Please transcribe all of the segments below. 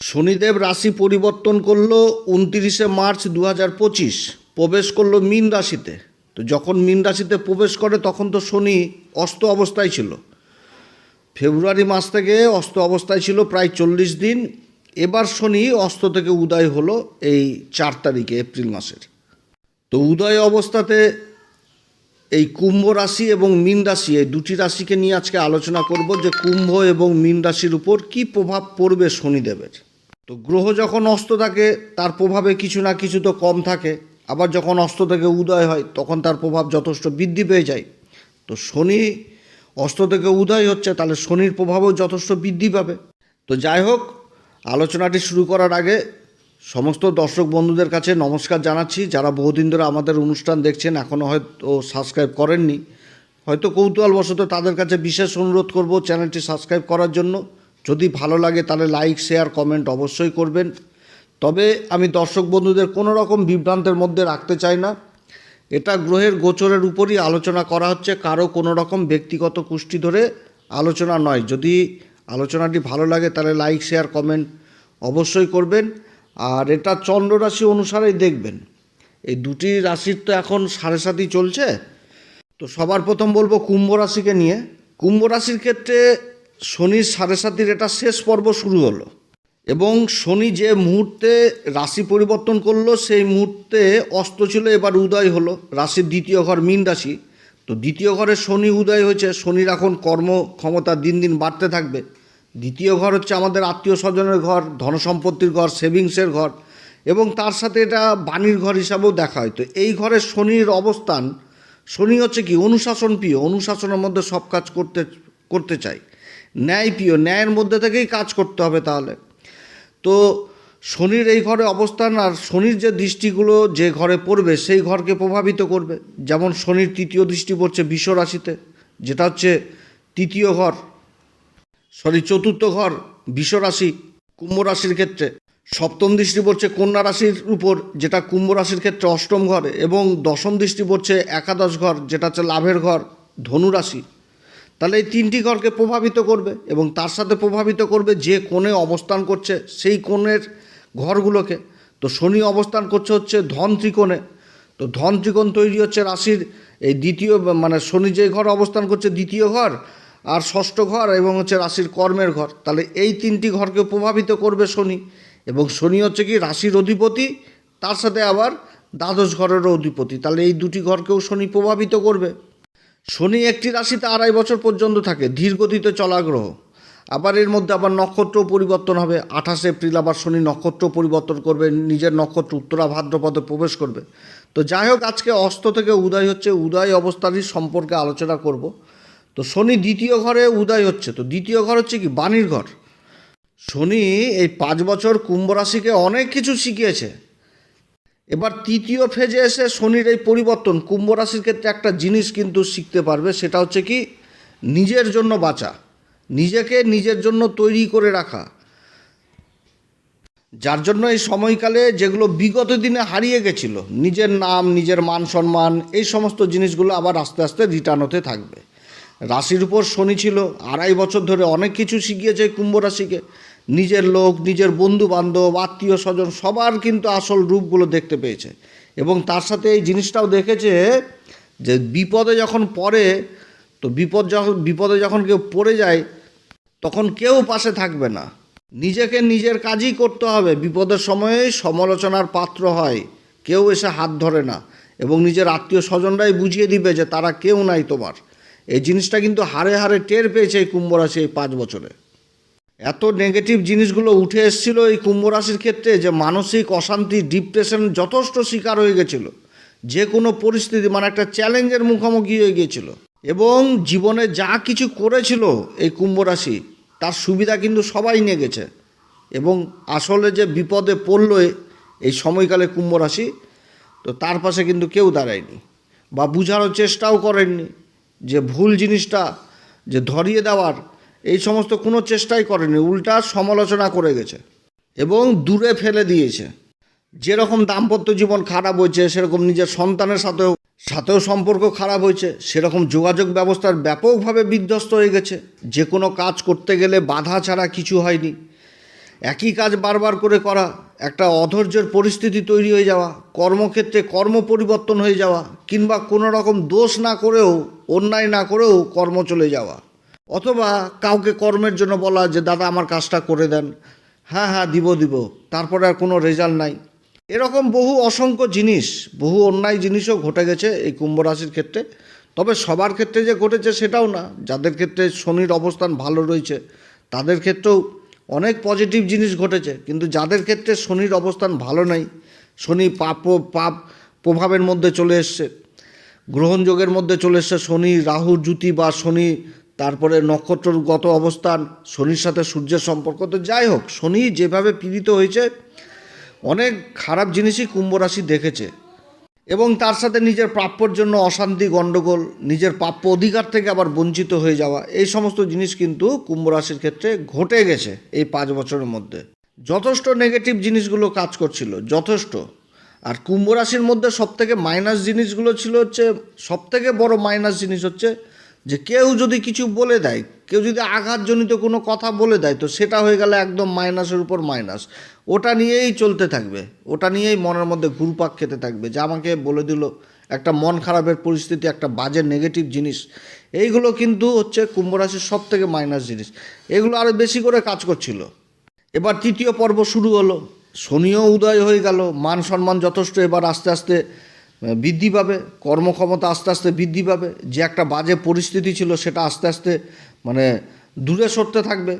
শনিদেব রাশি পরিবর্তন করল উনতিরিশে মার্চ দু হাজার পঁচিশ, প্রবেশ করল মীন রাশিতে। তো যখন মীন রাশিতে প্রবেশ করে, তখন তো শনি অস্ত অবস্থায় ছিল। ফেব্রুয়ারি মাস থেকে অস্ত অবস্থায় ছিল প্রায় চল্লিশ দিন। এবার শনি অস্ত থেকে উদয় হলো এই চার তারিখে, এপ্রিল মাসের। তো উদয় অবস্থাতে এই কুম্ভ রাশি এবং মীন রাশি, এই দুটি রাশিকে নিয়ে আজকে আলোচনা করব যে কুম্ভ এবং মীন রাশির উপর কি প্রভাব পড়বে শনিদেবের। তো গ্রহ যখন অস্ত থাকে, তার প্রভাবে কিছু না কিছু তো কম থাকে। আবার যখন অস্ত থেকে উদয় হয়, তখন তার প্রভাব যথেষ্ট বৃদ্ধি পেয়ে যায়। তো শনি অস্ত থেকে উদয় হচ্ছে, তাহলে শনির প্রভাবও যথেষ্ট বৃদ্ধি পাবে। তো যাই হোক, আলোচনাটি শুরু করার আগে সমস্ত দর্শক বন্ধুদের কাছে নমস্কার জানাচ্ছি। যারা বহুদিন ধরে আমাদের অনুষ্ঠান দেখছেন এখনও হয়তো সাবস্ক্রাইব করেননি, হয়তো কৌতূহলবশত তাদের কাছে বিশেষ অনুরোধ করব চ্যানেলটি সাবস্ক্রাইব করার জন্য। যদি ভালো লাগে তাহলে লাইক শেয়ার কমেন্ট অবশ্যই করবেন। তবে আমি দর্শক বন্ধুদের কোনো রকম বিভ্রান্তের মধ্যে রাখতে চাই না। এটা গ্রহের গোচরের উপরই আলোচনা করা হচ্ছে, কারও কোনো রকম ব্যক্তিগত কুষ্টি ধরে আলোচনা নয়। যদি আলোচনাটি ভালো লাগে তাহলে লাইক শেয়ার কমেন্ট অবশ্যই করবেন। আর এটা চন্দ্র রাশি অনুসারেই দেখবেন। এই দুটি রাশির তো এখন সাড়ে সাতই চলছে। তো সবার প্রথম বলব কুম্ভ রাশিকে নিয়ে। কুম্ভ রাশির ক্ষেত্রে শনির সাড়ে সাতির এটা শেষ পর্ব শুরু হলো। এবং শনি যে মুহূর্তে রাশি পরিবর্তন করল, সেই মুহূর্তে অস্ত ছিল, এবার উদয় হলো। রাশির দ্বিতীয় ঘর মীন রাশি। তো দ্বিতীয় ঘরে শনি উদয় হয়েছে, শনির এখন কর্ম ক্ষমতা দিন দিন বাড়তে থাকবে। দ্বিতীয় ঘর হচ্ছে আমাদের আত্মীয় স্বজনের ঘর, ধনসম্পত্তির ঘর, সেভিংসের ঘর, এবং তার সাথে এটা বাণীর ঘর হিসাবেও দেখা হয়। তো এই ঘরে শনির অবস্থান, শনি হচ্ছে কি অনুশাসন প্রিয় অনুশাসনের মধ্যে সব কাজ করতে করতে চাই ন্যায় প্রিয়, ন্যায়ের মধ্যে থেকেই কাজ করতে হবে তাহলে। তো শনির এই ঘরে অবস্থান আর শনির যে দৃষ্টিগুলো যে ঘরে পড়বে, সেই ঘরকে প্রভাবিত করবে। যেমন শনির তৃতীয় দৃষ্টি পড়ছে বিষ রাশিতে, যেটা হচ্ছে তৃতীয় ঘর, সরি, চতুর্থ ঘর বিষ রাশি, কুম্ভ রাশির ক্ষেত্রে। সপ্তম দৃষ্টি পড়ছে কন্যা রাশির উপর, যেটা কুম্ভ রাশির ক্ষেত্রে অষ্টম ঘর, এবং দশম দৃষ্টি পড়ছে একাদশ ঘর, যেটা হচ্ছে লাভের ঘর, ধনু রাশি। তাহলে এই তিনটি ঘরকে প্রভাবিত করবে এবং তার সাথে প্রভাবিত করবে যে কোণে অবস্থান করছে সেই কোণের ঘরগুলোকে। তো শনি অবস্থান করছে হচ্ছে ধন ত্রিকোণে। তো ধন ত্রিকোণ তৈরি হচ্ছে রাশির এই দ্বিতীয় মানে শনি যে ঘর অবস্থান করছে দ্বিতীয় ঘর আর ষষ্ঠ ঘর এবং হচ্ছে রাশির কর্মের ঘর। তাহলে এই তিনটি ঘরকে প্রভাবিত করবে শনি এবং শনি হচ্ছে কি রাশির অধিপতি, তার সাথে আবার দ্বাদশ ঘরেরও অধিপতি। তাহলে এই দুটি ঘরকেও শনি প্রভাবিত করবে। শনি একটি রাশিতে আড়াই বছর পর্যন্ত থাকে, ধীরগতিতে চলা গ্রহ। আবার এর মধ্যে আবার নক্ষত্র পরিবর্তন হবে। আঠাশে এপ্রিল আবার শনি নক্ষত্র পরিবর্তন করবে, নিজের নক্ষত্র উত্তরা ভাদ্রপদে প্রবেশ করবে। তো যাই হোক, আজকে অস্ত থেকে উদয় হচ্ছে, উদয় অবস্থারই সম্পর্কে আলোচনা করব। তো শনি দ্বিতীয় ঘরে উদয় হচ্ছে। তো দ্বিতীয় ঘর হচ্ছে কি? বাণীর ঘর। শনি এই পাঁচ বছর কুম্ভ রাশিকে অনেক কিছু শিখিয়েছে। এবার তৃতীয় ফেজে এসে শনির এই পরিবর্তন, কুম্ভ রাশির ক্ষেত্রে একটা জিনিস কিন্তু শিখতে পারবে, সেটা হচ্ছে কি নিজের জন্য বাঁচা, নিজেকে নিজের জন্য তৈরি করে রাখা। যার জন্য এই সময়কালে যেগুলো বিগত দিনে হারিয়ে গেছিল, নিজের নাম, নিজের মান সম্মান, এই সমস্ত জিনিসগুলো আবার আস্তে আস্তে রিটার্ন হতে থাকবে। রাশির উপর শনি ছিল, আড়াই বছর ধরে অনেক কিছু শিখিয়েছে কুম্ভ রাশিকে। নিজের লোক, নিজের বন্ধু বান্ধব আত্মীয় স্বজন, সবার কিন্তু আসল রূপগুলো দেখতে পেয়েছে। এবং তার সাথে এই জিনিসটাও দেখেছে যে বিপদে যখন পড়ে, তো বিপদ যখন বিপদে যখন কেউ পড়ে যায়, তখন কেউ পাশে থাকবে না। নিজেকে নিজের কাজই করতে হবে। বিপদের সময়ে সমালোচনার পাত্র হয়। কেউ এসে হাত ধরে না। এবং নিজের আত্মীয় স্বজনরাই বুঝিয়ে দিবে যে তারা কেউ নাই তোমার। এই জিনিসটা কিন্তু হারে হারে টের পেয়েছে এই কুম্ভ রাশি এই পাঁচ বছরে। এত নেগেটিভ জিনিসগুলো উঠে এসেছিল এই কুম্ভ রাশির ক্ষেত্রে যে মানসিক অশান্তি ডিপ্রেশন যথেষ্ট শিকার হয়ে গেছিল। যে কোনো পরিস্থিতি মানে একটা চ্যালেঞ্জের মুখোমুখি হয়ে গিয়েছিল। এবং জীবনে যা কিছু করেছিল এই কুম্ভ রাশি, তার সুবিধা কিন্তু সবাই নিয়ে গেছে। এবং আসলে যে বিপদে পড়ল এই সময়কালে কুম্ভ রাশি, তো তার পাশে কিন্তু কেউ দাঁড়ায়নি বা বুঝানোর চেষ্টাও করেননি যে ভুল জিনিসটা যে ধরিয়ে দেওয়ার এই সমস্ত কোনো চেষ্টাই করেনি, উল্টা সমালোচনা করে গেছে এবং দূরে ফেলে দিয়েছে। যেরকম দাম্পত্য জীবন খারাপ হয়েছে, সেরকম নিজের সন্তানের সাথেও সাথেও সম্পর্ক খারাপ হয়েছে, সেরকম যোগাযোগ ব্যবস্থার ব্যাপকভাবে বিধ্বস্ত হয়ে গেছে। যে কোনো কাজ করতে গেলে বাধা ছাড়া কিছু হয়নি। একই কাজ বারবার করে করা, একটা অধৈর্যের পরিস্থিতি তৈরি হয়ে যাওয়া, কর্মক্ষেত্রে কর্ম পরিবর্তন হয়ে যাওয়া, কিংবা কোনো রকম দোষ না করেও, অন্যায় না করেও কর্ম চলে যাওয়া। অথবা কাউকে কর্মের জন্য বলা যে, দাদা, আমার কাজটা করে দেন। হ্যাঁ হ্যাঁ দিব দিব। তারপরে আর কোনো রেজাল্ট নাই। এরকম বহু অসংখ্য জিনিস, বহু অন্যায় জিনিসও ঘটে গেছে এই কুম্ভ রাশির ক্ষেত্রে। তবে সবার ক্ষেত্রে যে ঘটেছে সেটাও না। যাদের ক্ষেত্রে শনির অবস্থান ভালো রয়েছে, তাদের ক্ষেত্রেও অনেক পজিটিভ জিনিস ঘটেছে। কিন্তু যাদের ক্ষেত্রে শনির অবস্থান ভালো নাই, শনি পাপ পাপ প্রভাবের মধ্যে চলে এসছে গ্রহণযোগের মধ্যে চলে এসছে, শনি রাহু জুতি বা শনি তারপরে নক্ষত্রগত অবস্থান, শনির সাথে সূর্যের সম্পর্ক। তো যাই হোক, শনি যেভাবে পীড়িত হয়েছে, অনেক খারাপ জিনিসই কুম্ভ রাশি দেখেছে। এবং তার সাথে নিজের প্রাপ্যর জন্য অশান্তি, গণ্ডগোল, নিজের প্রাপ্য অধিকার থেকে আবার বঞ্চিত হয়ে যাওয়া, এই সমস্ত জিনিস কিন্তু কুম্ভ রাশির ক্ষেত্রে ঘটে গেছে এই পাঁচ বছরের মধ্যে। যথেষ্ট নেগেটিভ জিনিসগুলো কাজ করছিল, যথেষ্ট। আর কুম্ভ রাশির মধ্যে সবথেকে মাইনাস জিনিসগুলো ছিল হচ্ছে, সবথেকে বড় মাইনাস জিনিস হচ্ছে যে কেউ যদি কিছু বলে দেয়, কেউ যদি আঘাতজনিত কোনো কথা বলে দেয়, তো সেটা হয়ে গেলে একদম মাইনাসের উপর মাইনাস। ওটা নিয়েই চলতে থাকবে। ওটা নিয়েই মনের মধ্যে ঘুরপাক খেতে থাকবে। যে আমাকে বলে দিল, একটা মন খারাপের পরিস্থিতি, একটা বাজে নেগেটিভ জিনিস। এইগুলো কিন্তু হচ্ছে কুম্ভ রাশির সব থেকে মাইনাস জিনিস। এগুলো আরও বেশি করে কাজ করছিল। এবার তৃতীয় পর্ব শুরু হলো। শনিও উদয় হয়ে গেল। মান সম্মান যথেষ্ট। এবার আস্তে আস্তে বৃদ্ধি পাবে, কর্মক্ষমতা আস্তে আস্তে বৃদ্ধি পাবে, যে একটা বাজে পরিস্থিতি ছিল সেটা আস্তে আস্তে মানে দূরে সরতে থাকবে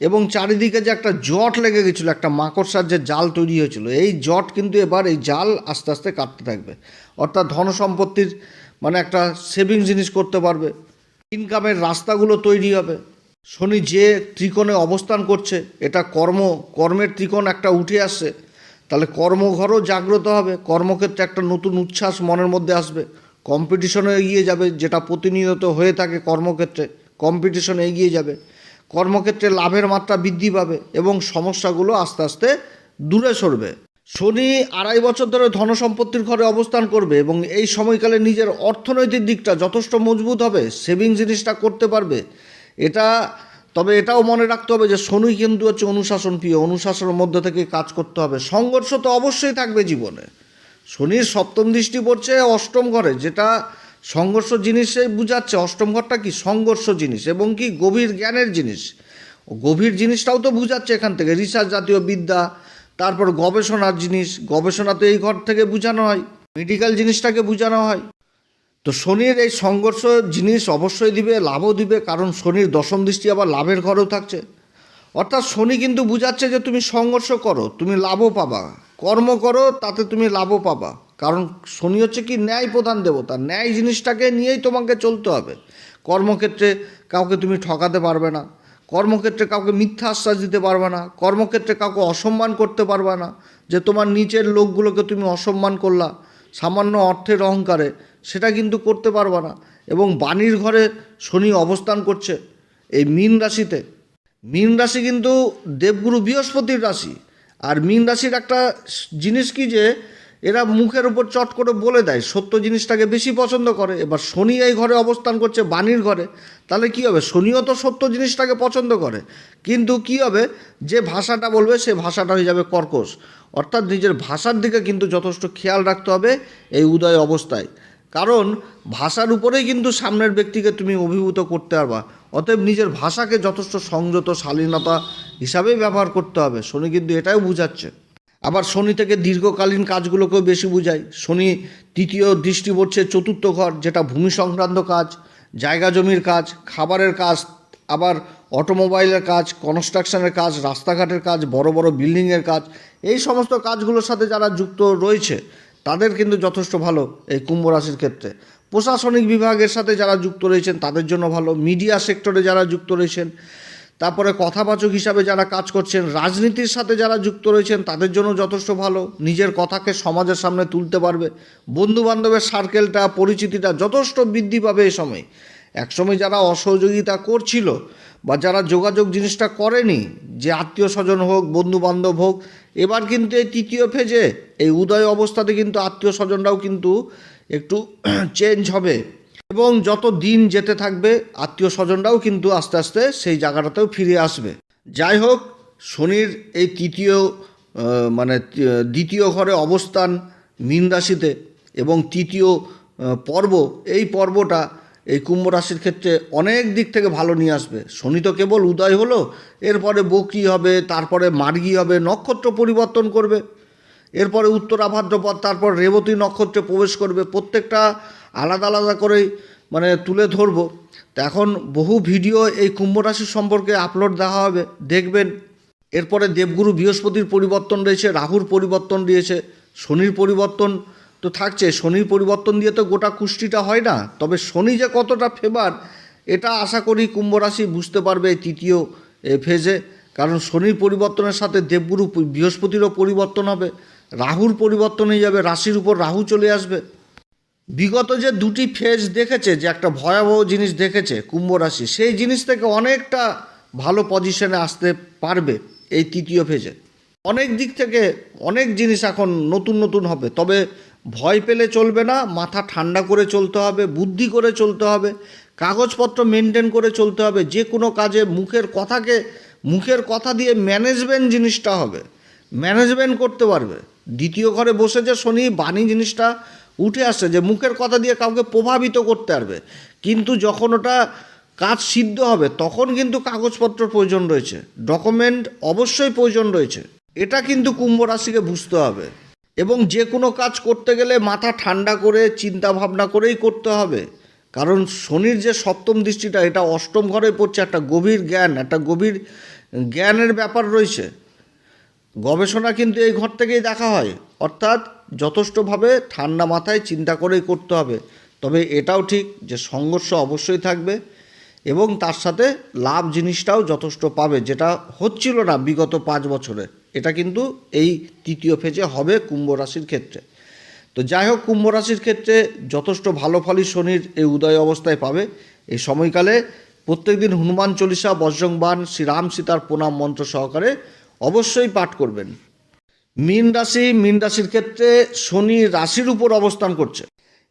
এবং চারিদিকে যে একটা জট লেগে গেছিল, একটা মাকড়সার যে জাল তৈরি হয়েছিল, এই জট কিন্তু এবার এই জাল আস্তে আস্তে কাটতে থাকবে। অর্থাৎ ধন সম্পত্তির মানে একটা সেভিং জিনিস করতে পারবে ইনকামের রাস্তাগুলো তৈরি হবে। শনি যে ত্রিকোণে অবস্থান করছে, এটা কর্ম, কর্মের ত্রিকোণ একটা উঠে আসছে তাহলে কর্মঘরও জাগ্রত হবে। কর্মক্ষেত্রে একটা নতুন উচ্ছ্বাস মনের মধ্যে আসবে। কম্পিটিশনে এগিয়ে যাবে, যেটা প্রতিনিয়ত হয়ে থাকে কর্মক্ষেত্রে। কম্পিটিশনে এগিয়ে যাবে। কর্মক্ষেত্রে লাভের মাত্রা বৃদ্ধি পাবে এবং সমস্যাগুলো আস্তে আস্তে দূরে সরবে। শনি আড়াই বছর ধরে ধনসম্পত্তির ঘরে অবস্থান করবে এবং এই সময়কালে নিজের অর্থনৈতিক দিকটা যথেষ্ট মজবুত হবে সেভিং জিনিসটা করতে পারবে। এটা তবে এটাও মনে রাখতে হবে যে শনি কিন্তু হচ্ছে অনুশাসন প্রিয়, অনুশাসনের মধ্যে থেকে কাজ করতে হবে। সংঘর্ষ তো অবশ্যই থাকবে জীবনে। শনির সপ্তম দৃষ্টি পড়ছে অষ্টম ঘরে, যেটা সংঘর্ষ জিনিসে বুঝাচ্ছে। অষ্টম ঘরটা কি? সংঘর্ষ জিনিস এবং কি গভীর জ্ঞানের জিনিস। গভীর জিনিসটাও তো বুঝাচ্ছে এখান থেকে। রিসার্চ জাতীয় বিদ্যা, তারপর গবেষণার জিনিস। গবেষণা তো এই ঘর থেকে বোঝানো হয়। মেডিকেল জিনিসটাকে বোঝানো হয়। তো শনির এই সংঘর্ষ জিনিস অবশ্যই দিবে, লাভও দিবে, কারণ শনির দশম দৃষ্টি আবার লাভের ঘরেও থাকছে। অর্থাৎ শনি কিন্তু বুঝাচ্ছে যে তুমি সংঘর্ষ করো, তুমি লাভও পাবা। কর্ম করো, তাতে তুমি লাভও পাবা। কারণ শনি হচ্ছে কি ন্যায় প্রধান দেবতা, ন্যায় জিনিসটাকে নিয়েই তোমাকে চলতে হবে। কর্মক্ষেত্রে কাউকে তুমি ঠকাতে পারবে না, কর্মক্ষেত্রে কাউকে মিথ্যা আশ্বাস দিতে পারবে না, কর্মক্ষেত্রে কাউকে অসম্মান করতে পারবে না, যে তোমার নিচের লোকগুলোকে তুমি অসম্মান করলা, সামান্য অর্থের অহংকারে। সেটা কিন্তু করতে পারবে না। এবং বাণীর ঘরে শনি অবস্থান করছে এই মীন রাশিতে। মীন রাশি কিন্তু দেবগুরু বৃহস্পতির রাশি। আর মীন রাশির একটা জিনিস কি যে, এরা মুখের উপর চট করে বলে দেয়, সত্য জিনিসটাকে বেশি পছন্দ করে। এবার শনি এই ঘরে অবস্থান করছে বাণীর ঘরে, তাহলে কি হবে? শনিও তো সত্য জিনিসটাকে পছন্দ করে। কিন্তু কি হবে? যে ভাষাটা বলবে, সে ভাষাটা হয়ে যাবে কর্কশ। অর্থাৎ নিজের ভাষার দিকে কিন্তু যথেষ্ট খেয়াল রাখতে হবে এই উদয় অবস্থায়। কারণ ভাষার উপরেই কিন্তু সামনের ব্যক্তিকে তুমি অভিভূত করতে পারবা। অতএব নিজের ভাষাকে যথেষ্ট সংযত, শালীনতা হিসাবেই ব্যবহার করতে হবে। শনি কিন্তু এটাও বুঝাচ্ছে। আবার শনি থেকে দীর্ঘকালীন কাজগুলোকেও বেশি বুঝায়। শনি তৃতীয় দৃষ্টি পড়ছে চতুর্থ ঘর, যেটা ভূমি সংক্রান্ত কাজ, জায়গা জমির কাজ, খাবারের কাজ, আবার অটোমোবাইলের কাজ, কনস্ট্রাকশনের কাজ, রাস্তাঘাটের কাজ, বড় বড় বিল্ডিংয়ের কাজ। এই সমস্ত কাজগুলোর সাথে যারা যুক্ত রয়েছে তাদের কিন্তু যথেষ্ট ভালো এই কুম্ভ রাশির ক্ষেত্রে। প্রশাসনিক বিভাগের সাথে যারা যুক্ত রয়েছেন, তাদের জন্য ভালো। মিডিয়া সেক্টরে যারা যুক্ত রয়েছেন, তারপরে কথাবাচক হিসাবে যারা কাজ করছেন, রাজনীতির সাথে যারা যুক্ত রয়েছেন, তাদের জন্য যথেষ্ট ভালো। নিজের কথাকে সমাজের সামনে তুলতে পারবে। বন্ধুবান্ধবের সার্কেলটা পরিচিতিটা যথেষ্ট বৃদ্ধি পাবে এই সময়। একসময় যারা অসহযোগিতা করছিল বা যারা যোগাযোগ জিনিসটা করেনি, যে আত্মীয় স্বজন হোক বন্ধু বান্ধব হোক, এবার কিন্তু এই তৃতীয় ফেজে এই উদয় অবস্থাতে কিন্তু আত্মীয় স্বজনরাও কিন্তু একটু চেঞ্জ হবে। এবং যত দিন যেতে থাকবে, আত্মীয় স্বজনরাও কিন্তু আস্তে আস্তে সেই জায়গাটাতেও ফিরে আসবে। যাই হোক, শনির এই তৃতীয় মানে দ্বিতীয় ঘরে অবস্থান মীন রাশিতে এবং তৃতীয় পর্ব, এই পর্বটা এই কুম্ভ রাশির ক্ষেত্রে অনেক দিক থেকে ভালো নিয়ে আসবে। শনি তো কেবল উদয় হলো, এরপরে বকরি হবে, তারপরে মার্গী হবে, নক্ষত্র পরিবর্তন করবে। এরপরে উত্তরা ভাদ্রপদ, তারপর রেবতী নক্ষত্রে প্রবেশ করবে। প্রত্যেকটা আলাদা আলাদা করেই মানে তুলে ধরবো। তো এখন বহু ভিডিও এই কুম্ভ রাশি সম্পর্কে আপলোড দেওয়া হবে, দেখবেন। এরপরে দেবগুরু বৃহস্পতির পরিবর্তন রয়েছে, রাহুর পরিবর্তন দিয়েছে, শনির পরিবর্তন তো থাকছে, শনির পরিবর্তন দিয়ে তো গোটা কুষ্টিটা হয় না। তবে শনি যে কতটা ফেভার, এটা আশা করি কুম্ভ রাশি বুঝতে পারবে তৃতীয় ফেজে কারণ শনির পরিবর্তনের সাথে দেবগুরু বৃহস্পতিরও পরিবর্তন হবে, রাহুর পরিবর্তন হয়ে যাবে, রাশির উপর রাহু চলে আসবে। বিগত যে দুটি ফেজ দেখেছে, যে একটা ভয়াবহ জিনিস দেখেছে কুম্ভ রাশি, সেই জিনিস থেকে অনেকটা ভালো পজিশনে আসতে পারবে এই তৃতীয় ফেজে অনেক দিক থেকে অনেক জিনিস এখন নতুন নতুন হবে। তবে ভয় পেলে চলবে না, মাথা ঠান্ডা করে চলতে হবে, বুদ্ধি করে চলতে হবে, কাগজপত্র মেনটেন করে চলতে হবে, যে কোনো কাজে মুখের কথাকে, মুখের কথা দিয়ে ম্যানেজমেন্ট জিনিসটা হবে। ম্যানেজমেন্ট করতে পারবে। দ্বিতীয় ঘরে বসে যে শনি বাণী জিনিসটা উঠে আসছে, যে মুখের কথা দিয়ে কাউকে প্রভাবিত করতে পারবে। কিন্তু যখন ওটা কাজ সিদ্ধ হবে, তখন কিন্তু কাগজপত্র প্রয়োজন রয়েছে। ডকুমেন্ট অবশ্যই প্রয়োজন রয়েছে। এটা কিন্তু কুম্ভ রাশিকে বুঝতে হবে। এবং যে কোনো কাজ করতে গেলে মাথা ঠান্ডা করে চিন্তা ভাবনা করেই করতে হবে। কারণ শনির যে সপ্তম দৃষ্টিটা, এটা অষ্টম ঘরে পড়ছে, একটা গভীর জ্ঞান, একটা গভীর জ্ঞানের ব্যাপার রয়েছে। গবেষণা কিন্তু এই ঘর থেকেই দেখা হয়। অর্থাৎ যথেষ্টভাবে ঠান্ডা মাথায় চিন্তা করেই করতে হবে। তবে এটাও ঠিক যে সংঘর্ষ অবশ্যই থাকবে এবং তার সাথে লাভ জিনিসটাও যথেষ্ট পাবে, যেটা হচ্ছিল না বিগত পাঁচ বছরে। এটা কিন্তু এই তৃতীয় ফেজে হবে কুম্ভ রাশির ক্ষেত্রে। তো যাই হোক, কুম্ভ রাশির ক্ষেত্রে যথেষ্ট ভালো ফলই শনির এই উদয় অবস্থায় পাবে। এই সময়কালে প্রত্যেকদিন হনুমান চল্লিশা বজ্রংবান শ্রীরাম সীতার প্রণাম মন্ত্র সহকারে অবশ্যই পাঠ করবেন। মীন রাশি, মীন রাশির ক্ষেত্রে শনি রাশির উপর অবস্থান করছে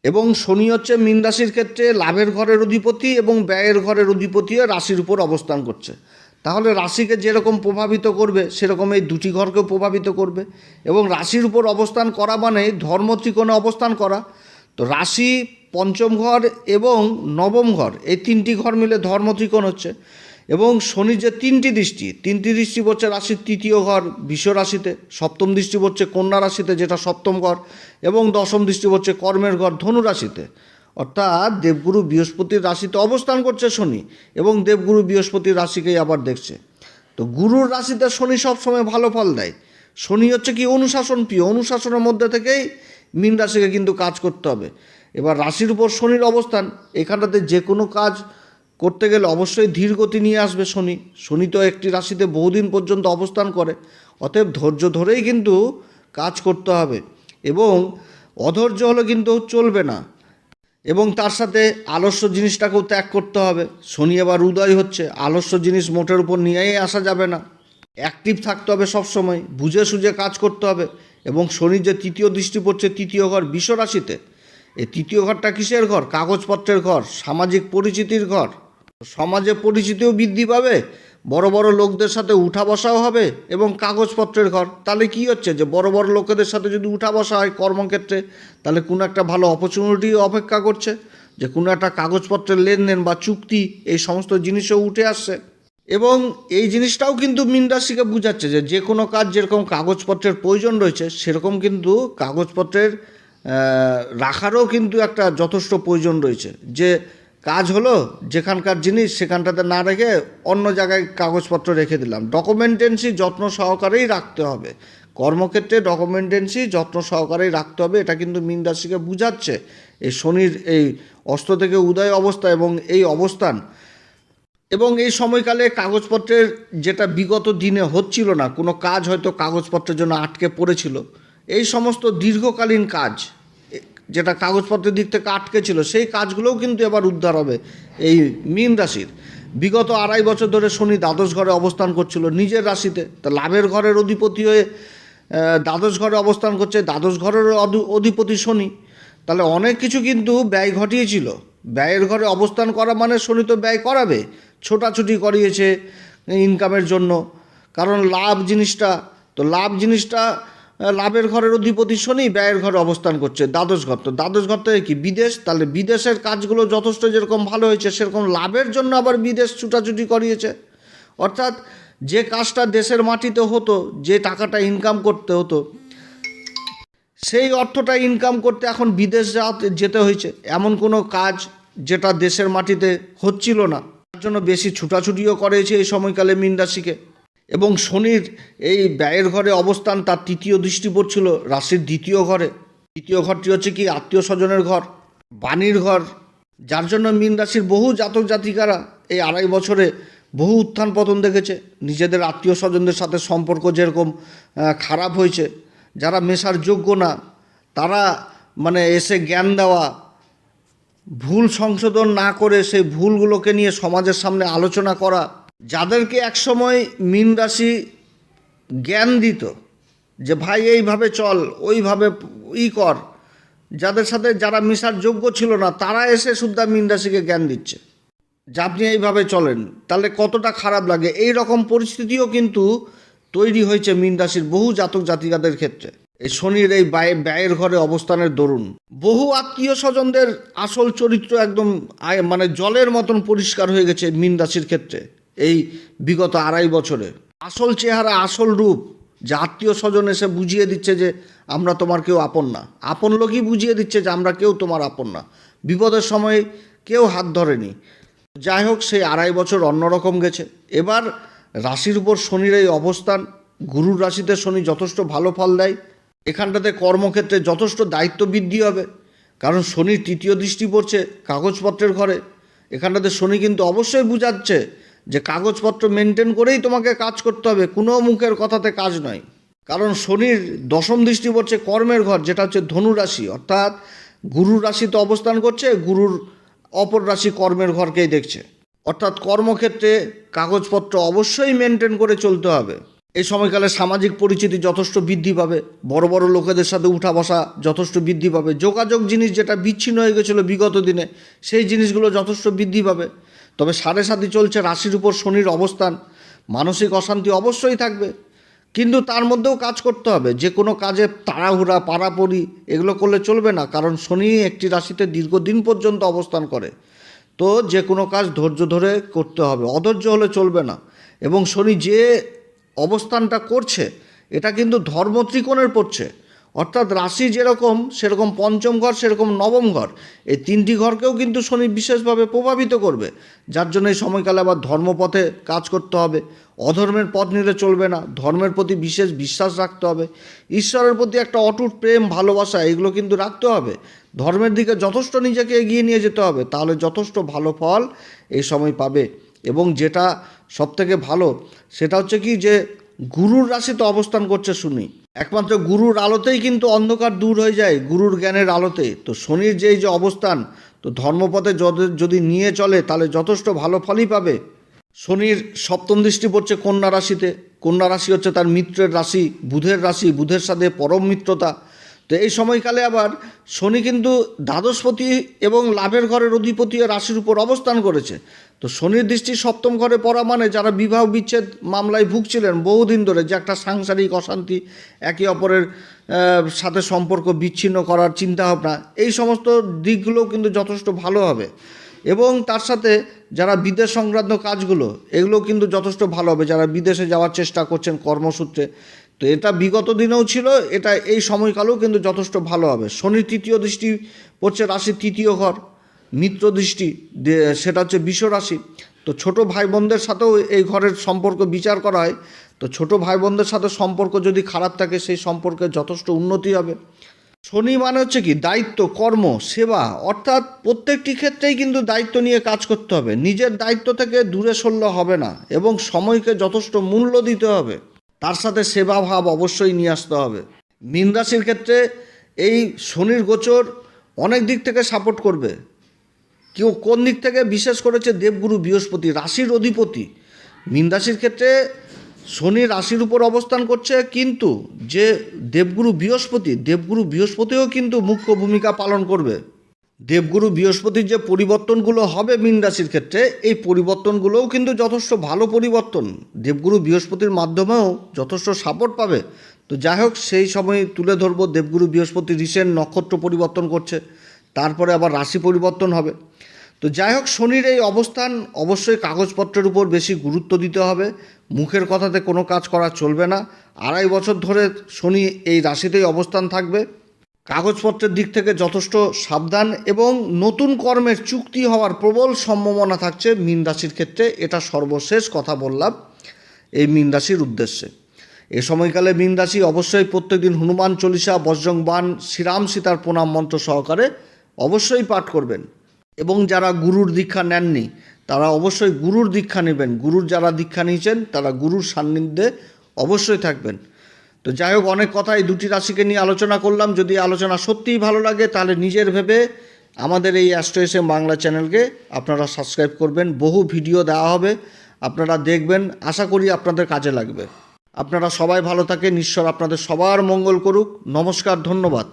এবং শনি হচ্ছে মীন রাশির ক্ষেত্রে লাভের ঘরের অধিপতি এবং ব্যয়ের ঘরের অধিপতিও রাশির উপর অবস্থান করছে। তাহলে রাশিকে যেরকম প্রভাবিত করবে, সেরকম এই দুটি ঘরকেও প্রভাবিত করবে। এবং রাশির উপর অবস্থান করা মানে ধর্ম ত্রিকোণে অবস্থান করা। তো রাশি পঞ্চম ঘর এবং নবম ঘর, এই তিনটি ঘর মিলে ধর্ম ত্রিকোণ হচ্ছে। এবং শনির যে তিনটি দৃষ্টি তিনটি দৃষ্টি পড়ছে রাশির তৃতীয় ঘর বিশ্ব রাশিতে, সপ্তম দৃষ্টি পড়ছে কন্যা রাশিতে, যেটা সপ্তম ঘর, এবং দশম দৃষ্টি পড়ছে কর্মের ঘর ধনু রাশিতে। অর্থাৎ দেবগুরু বৃহস্পতির রাশিতে অবস্থান করছে শনি এবং দেবগুরু বৃহস্পতির রাশিকেই আবার দেখছে। তো গুরুর রাশিতে শনি সবসময় ভালো ফল দেয়। শনি হচ্ছে কি অনুশাসন প্রিয়। অনুশাসনের মধ্যে থেকেই মীন রাশিকে কিন্তু কাজ করতে হবে। এবার রাশির উপর শনির অবস্থান, এখানটাতে যে কোনো কাজ করতে গেলে অবশ্যই ধীর গতি নিয়ে আসবে শনি। শনি তো একটি রাশিতে বহুদিন পর্যন্ত অবস্থান করে, অতএব ধৈর্য ধরেই কিন্তু কাজ করতে হবে এবং অধৈর্য হলে কিন্তু চলবে না। এবং তার সাথে আলস্য জিনিসটাকেও ত্যাগ করতে হবে। শনি আবার উদয় হচ্ছে। আলস্য জিনিস মোটের উপর নিয়েই আসা যাবে না। অ্যাক্টিভ থাকতে হবে সবসময়। বুঝে সুঝে কাজ করতে হবে। এবং শনির যে তৃতীয় দৃষ্টি পড়ছে তৃতীয় ঘর বিশ্ব রাশিতে। এই তৃতীয় ঘরটা কিসের ঘর? কাগজপত্রের ঘর, সামাজিক পরিচিতির ঘর। সমাজে পরিচিতিও বৃদ্ধি পাবে। বড় বড় লোকদের সাথে উঠা বসাও হবে এবং কাগজপত্রের ঘর। তাহলে কি হচ্ছে যে বড় বড় লোকেদের সাথে যদি উঠা বসা হয় কর্মক্ষেত্রে, তাহলে কোনো একটা ভালো অপরচুনিটি অপেক্ষা করছে যে কোনো একটা কাগজপত্রের লেনদেন বা চুক্তি এই সমস্ত জিনিসও উঠে আসছে। এবং এই জিনিসটাও কিন্তু মিন রাশিকে বুঝাচ্ছে যে যে কোনো কাজ যেরকম কাগজপত্রের প্রয়োজন রয়েছে, সেরকম কিন্তু কাগজপত্রের রাখারও কিন্তু একটা যথেষ্ট প্রয়োজন রয়েছে। যে কাজ হলো যেখানকার জিনিস সেখানটাতে না রেখে অন্য জায়গায় কাগজপত্র রেখে দিলাম। ডকুমেন্টেন্সি যত্ন সহকারেই রাখতে হবে। কর্মক্ষেত্রে ডকুমেন্টেন্সি যত্ন সহকারেই রাখতে হবে, এটা কিন্তু মিন রাশিকে বুঝাচ্ছে। এই শনির এই অস্ত থেকে উদয় অবস্থা এবং এই অবস্থান এবং এই সময়কালে কাগজপত্রের যেটা বিগত দিনে হচ্ছিল না, কোনো কাজ হয়তো কাগজপত্রের জন্য আটকে পড়েছিল। এই সমস্ত দীর্ঘকালীন কাজ যেটা কাগজপত্রের দিক থেকে আটকে ছিল, সেই কাজগুলোও কিন্তু এবার উদ্ধার হবে এই মীন রাশির। বিগত আড়াই বছর ধরে শনি দ্বাদশ ঘরে অবস্থান করছিল নিজের রাশিতে। তা লাভের ঘরের অধিপতি হয়ে দ্বাদশ ঘরে অবস্থান করছে, দ্বাদশ ঘরের অধি- অধিপতি শনি। তাহলে অনেক কিছু কিন্তু ব্যয় ঘটিয়েছিল। ব্যয়ের ঘরে অবস্থান করা মানে শনি তো ব্যয় করাবে, ছোটাছুটি করিয়েছে ইনকামের জন্য। কারণ লাভ জিনিসটা, তো লাভ জিনিসটা লাভের ঘরের অধিপতি শনি, ব্যয়ের ঘরে অবস্থান করছে। দ্বাদশ ঘর। তো দ্বাদশ ঘর থেকে কি বিদেশ? তাহলে বিদেশের কাজগুলো যথেষ্ট যেরকম ভালো হয়েছে, সেরকম লাভের জন্য আবার বিদেশ ছুটাছুটি করিয়েছে। অর্থাৎ যে কাজটা দেশের মাটিতে হতো, যে টাকাটা ইনকাম করতে হতো, সেই অর্থটা ইনকাম করতে এখন বিদেশ যাওয়াতে- যেতে হয়েছে। এমন কোনো কাজ যেটা দেশের মাটিতে হচ্ছিল না। তার জন্য বেশি ছুটাছুটিও করেছে এই সময়কালে মীন রাশিকে। এবং শনির এই ব্যয়ের ঘরে অবস্থান তার তৃতীয় দৃষ্টি পড়ছিল রাশির দ্বিতীয় ঘরে। তৃতীয় ঘরটি হচ্ছে কি আত্মীয় স্বজনের ঘর, বাণীর ঘর, যার জন্য মীন রাশির বহু জাতক জাতিকারা এই আড়াই বছরে বহু উত্থান পতন দেখেছে। নিজেদের আত্মীয় স্বজনদের সাথে সম্পর্ক যেরকম খারাপ হয়েছে, যারা মেশার যোগ্য না, তারা মানে এসে জ্ঞান দেওয়া, ভুল সংশোধন না করে সেই ভুলগুলোকে নিয়ে সমাজের সামনে আলোচনা করা যাদেরকে একসময় মীন রাশি জ্ঞান দিত যে ভাই, এইভাবে চল, ওইভাবে ই কর। যাদের সাথে যারা মিশার যোগ্য ছিল না, তারা এসে সুদ্ধা মীন রাশিকে জ্ঞান দিচ্ছে। যে আপনি এইভাবে চলেন, তাহলে কতটা খারাপ লাগে? এই রকম পরিস্থিতিও কিন্তু তৈরি হয়েছে মীন রাশির বহু জাতক জাতিকাদের ক্ষেত্রে। এই শনির এই ব্যয়, ব্যয়ের ঘরে অবস্থানের দরুন। বহু আত্মীয় স্বজনদের আসল চরিত্র একদম মানে জলের মতন পরিষ্কার হয়ে গেছে মীন রাশির ক্ষেত্রে। এই বিগত আড়াই বছরে। আসল চেহারা, আসল রূপ, যে আত্মীয় স্বজন এসে বুঝিয়ে দিচ্ছে যে আমরা তোমার কেউ আপন না। আপন লোকই বুঝিয়ে দিচ্ছে যে আমরা কেউ তোমার আপন না। বিপদের সময় কেউ হাত ধরেনি। যাই হোক, সেই আড়াই বছর অন্যরকম গেছে। এবার রাশির উপর শনির এই অবস্থান, গুরুর রাশিতে শনি যথেষ্ট ভালো ফল দেয়। এখানটাতে কর্মক্ষেত্রে যথেষ্ট দায়িত্ব বৃদ্ধি হবে। কারণ শনির তৃতীয় দৃষ্টি পড়ছে কাগজপত্রের ঘরে। এখানটাতে শনি কিন্তু অবশ্যই বুঝাচ্ছে যে কাগজপত্র মেনটেন করেই তোমাকে কাজ করতে হবে, কোনো মুখের কথাতে কাজ নয়। কারণ শনির দশম দৃষ্টি পড়ছে কর্মের ঘর, যেটা হচ্ছে ধনু রাশি। অর্থাৎ গুরুর রাশিতে অবস্থান করছে, গুরুর অপর রাশি কর্মের ঘরকেই দেখছে। অর্থাৎ কর্মক্ষেত্রে কাগজপত্র অবশ্যই মেনটেন করে চলতে হবে। এই সময়কালে সামাজিক পরিচিতি যথেষ্ট বৃদ্ধি পাবে, বড় বড় লোকেদের সাথে উঠা বসা যথেষ্ট বৃদ্ধি পাবে। যোগাযোগ জিনিস যেটা বিচ্ছিন্ন হয়ে গেছিল বিগত দিনে, সেই জিনিসগুলো যথেষ্ট বৃদ্ধি পাবে। তবে সাড়ে সাথে চলছে রাশির উপর শনির অবস্থান। মানসিক অশান্তি অবশ্যই থাকবে। কিন্তু তার মধ্যেও কাজ করতে হবে। যে কোনো কাজে তাড়াহুড়া পাড়াপড়ি এগুলো করলে চলবে না। কারণ শনি একটি রাশিতে দীর্ঘদিন পর্যন্ত অবস্থান করে। তো যে কোনো কাজ ধৈর্য ধরে করতে হবে। অধৈর্য হলে চলবে না। এবং শনি যে অবস্থানটা করছে, এটা কিন্তু ধর্ম ত্রিকোণের পড়ছে। অর্থাৎ রাশি যেরকম, সেরকম পঞ্চম ঘর, সেরকম নবম ঘর। এই তিনটি ঘরকেও কিন্তু শনি বিশেষভাবে প্রভাবিত করবে। যার জন্য এই সময়কালে আবার ধর্মপথে কাজ করতে হবে। অধর্মের পথ নিলে চলবে না। ধর্মের প্রতি বিশেষ বিশ্বাস রাখতে হবে। ঈশ্বরের প্রতি একটা অটুট প্রেম, ভালোবাসা, এগুলো কিন্তু রাখতে হবে। ধর্মের দিকে যথেষ্ট নিজেকে এগিয়ে নিয়ে যেতে হবে। তাহলে যথেষ্ট ভালো ফল এই সময় পাবে। এবং যেটা সবথেকে ভালো, সেটা হচ্ছে কি যে গুরুর রাশিতে অবস্থান করছে শুনি। একমাত্র গুরুর আলোতেই কিন্তু অন্ধকার দূর হয়ে যায়, গুরুর জ্ঞানের আলোতে। তো শনির যেই যে অবস্থান, তো ধর্মপথে যদি- নিয়ে চলে, তাহলে যথেষ্ট ভালো ফলই পাবে। শনির সপ্তম দৃষ্টি পড়ছে কন্যা রাশিতে। কন্যা রাশি হচ্ছে তার মিত্রের রাশি, বুধের রাশি, বুধের সাথে পরম মিত্রতা। তো এই সময়কালে আবার শনি কিন্তু দ্বাদশপতি এবং লাভের ঘরের অধিপতি রাশির উপর অবস্থান করেছে। তো শনির দৃষ্টি সপ্তম ঘরে পড়া মানে যারা বিবাহ বিচ্ছেদ মামলায় ভুগছিলেন বহুদিন ধরে যে একটা সাংসারিক অশান্তি একে অপরের সাথে সম্পর্ক বিচ্ছিন্ন করার চিন্তাভাবনা, এই সমস্ত দিকগুলোও কিন্তু যথেষ্ট ভালো হবে। এবং তার সাথে যারা বিদেশ সংক্রান্ত কাজগুলো এগুলো কিন্তু যথেষ্ট ভালো হবে। যারা বিদেশে যাওয়ার চেষ্টা করছেন কর্মসূত্রে তো এটা বিগত দিনেও ছিল, এটা এই সময়কালেও কিন্তু যথেষ্ট ভালো হবে। শনির তৃতীয় দৃষ্টি পড়ছে রাশির তৃতীয় ঘর, মিত্র দৃষ্টি সেটা হচ্ছে বিশ্ব রাশি। তো ছোট ভাই বোনদের সাথেও এই ঘরের সম্পর্ক বিচার করা হয়। তো ছোট ভাই বোনদের সাথে সম্পর্ক যদি খারাপ থাকে, সেই সম্পর্কে যথেষ্ট উন্নতি হবে। শনি মানে হচ্ছে কি, দায়িত্ব, কর্ম, সেবা, অর্থাৎ প্রত্যেকটি ক্ষেত্রেই কিন্তু দায়িত্ব নিয়ে কাজ করতে হবে। নিজের দায়িত্ব থেকে দূরে সরলে হবে না এবং সময়কে যথেষ্ট মূল্য দিতে হবে। তার সাথে সেবা ভাব অবশ্যই নিয়ে আসতে হবে। মীন রাশির ক্ষেত্রে এই শনির গোচর অনেক দিক থেকে সাপোর্ট করবে। কেউ কোন দিক থেকে? বিশেষ করেছে দেবগুরু, বৃহস্পতি রাশির অধিপতি। মীন রাশির ক্ষেত্রে শনি রাশির উপর অবস্থান করছে, কিন্তু যে দেবগুরু, বৃহস্পতি, দেবগুরু, বৃহস্পতিও কিন্তু মুখ্য ভূমিকা পালন করবে। দেবগুরু বৃহস্পতির যে পরিবর্তনগুলো হবে মীন রাশির ক্ষেত্রে, এই পরিবর্তনগুলোও কিন্তু যথেষ্ট ভালো পরিবর্তন। দেবগুরু বৃহস্পতির মাধ্যমেও যথেষ্ট সাপোর্ট পাবে। তো যাই হোক, সেই সময় তুলে ধরবো, দেবগুরু বৃহস্পতি রিসেন্ট নক্ষত্র পরিবর্তন করছে, তারপরে আবার রাশি পরিবর্তন হবে। তো যাই হোক, শনির এই অবস্থান অবশ্যই কাগজপত্রের উপর বেশি গুরুত্ব দিতে হবে। মুখের কথাতে কোনো কাজ করা চলবে না। আড়াই বছর ধরে শনি এই রাশিতেই অবস্থান থাকবে। কাগজপত্রের দিক থেকে যথেষ্ট সাবধান এবং নতুন কর্মের চুক্তি হওয়ার প্রবল সম্ভাবনা থাকছে মীন রাশির ক্ষেত্রে। এটা সর্বশেষ কথা বললাম এই মীন রাশির উদ্দেশ্যে। এ সময়কালে মীন রাশি অবশ্যই প্রত্যেকদিন হনুমান চল্লিশা, বজ্রং বান শ্রীরাম সীতার প্রণাম মন্ত্র সহকারে অবশ্যই পাঠ করবেন। এবং যারা গুরুর দীক্ষা নেননি, তারা অবশ্যই গুরুর দীক্ষা নেবেন। গুরুর যারা দীক্ষা নিয়েছেন, তারা গুরুর সান্নিধ্যে অবশ্যই থাকবেন। তো যাই হোক, অনেক কথাই দুটি রাশিকে নিয়ে আলোচনা করলাম। যদি আলোচনা সত্যিই ভালো লাগে, তাহলে নিজের ভেবে আমাদের এই অ্যাস্ট্রো এসএম বাংলা চ্যানেলকে আপনারা সাবস্ক্রাইব করবেন। বহু ভিডিও দেওয়া হবে, আপনারা দেখবেন। আশা করি আপনাদের কাজে লাগবে। আপনারা সবাই ভালো থাকে ঈশ্বর আপনাদের সবার মঙ্গল করুক। নমস্কার, ধন্যবাদ।